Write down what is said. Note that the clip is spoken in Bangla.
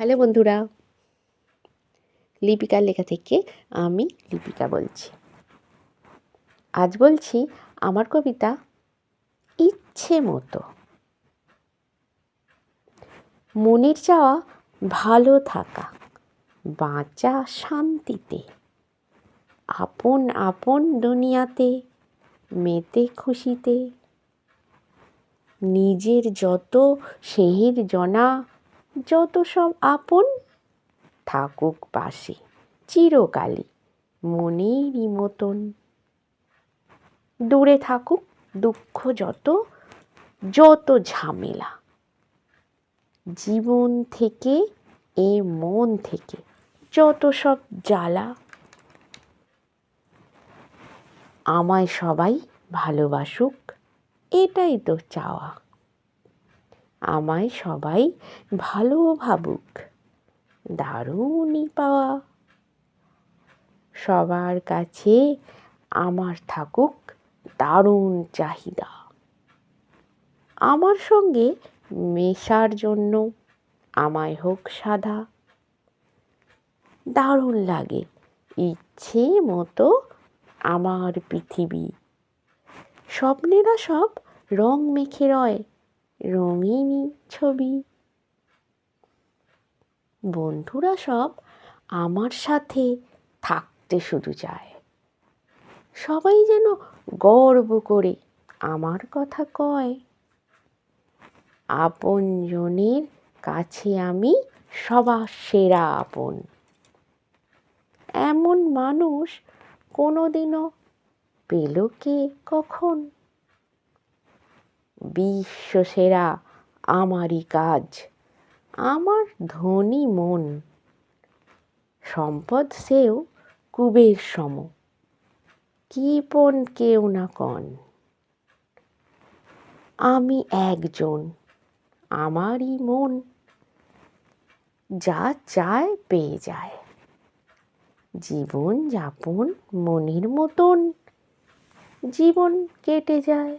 হ্যালো বন্ধুরা, লিপিকার লেখা থেকে আমি লিপিকা বলছি। আজ বলছি আমার কবিতা ইচ্ছে মতো। মনের চাওয়া ভালো থাকা, বাঁচা শান্তিতে, আপন আপন দুনিয়াতে, মেতে খুশিতে। নিজের যত সেহের জনা যত সব আপন থাকুক পাশে, চিরকালই মনেরই মতন। দূরে থাকুক দুঃখ যত যত ঝামেলা। জীবন থেকে এ মন থেকে যত সব জ্বালা। আমায় সবাই ভালোবাসুক, এটাই তো চাওয়া। আমায় সবাই ভালো ভাবুক। দারুণই পাওয়া। সবার কাছে আমার থাকুক দারুণ চাহিদা। আমার সঙ্গে মেশার জন্য আমায় হোক সাদা দারুণ লাগে ইচ্ছে মতো আমার পৃথিবী। স্বপ্নেরা সব রং মেখে রয়। রঙিনী ছবি। বন্ধুরা সব আমার সাথে থাকতে শুধু চায়। সবাই যেন গর্ব করে আমার কথা কয়। আপনজনের কাছে আমি সবার সেরা আপন। এমন মানুষ কোনোদিনও পেল কে কখন? বিশ্বসেরা আমারই কাজ। আমার ধনী মন, সম্পদ সেও কুবের সম। কৃপণ কেউ না কন। আমি একজন আমারই মন, যা চায় পেয়ে যায়। জীবন যাপন মনের মতন, জীবন কেটে যায়।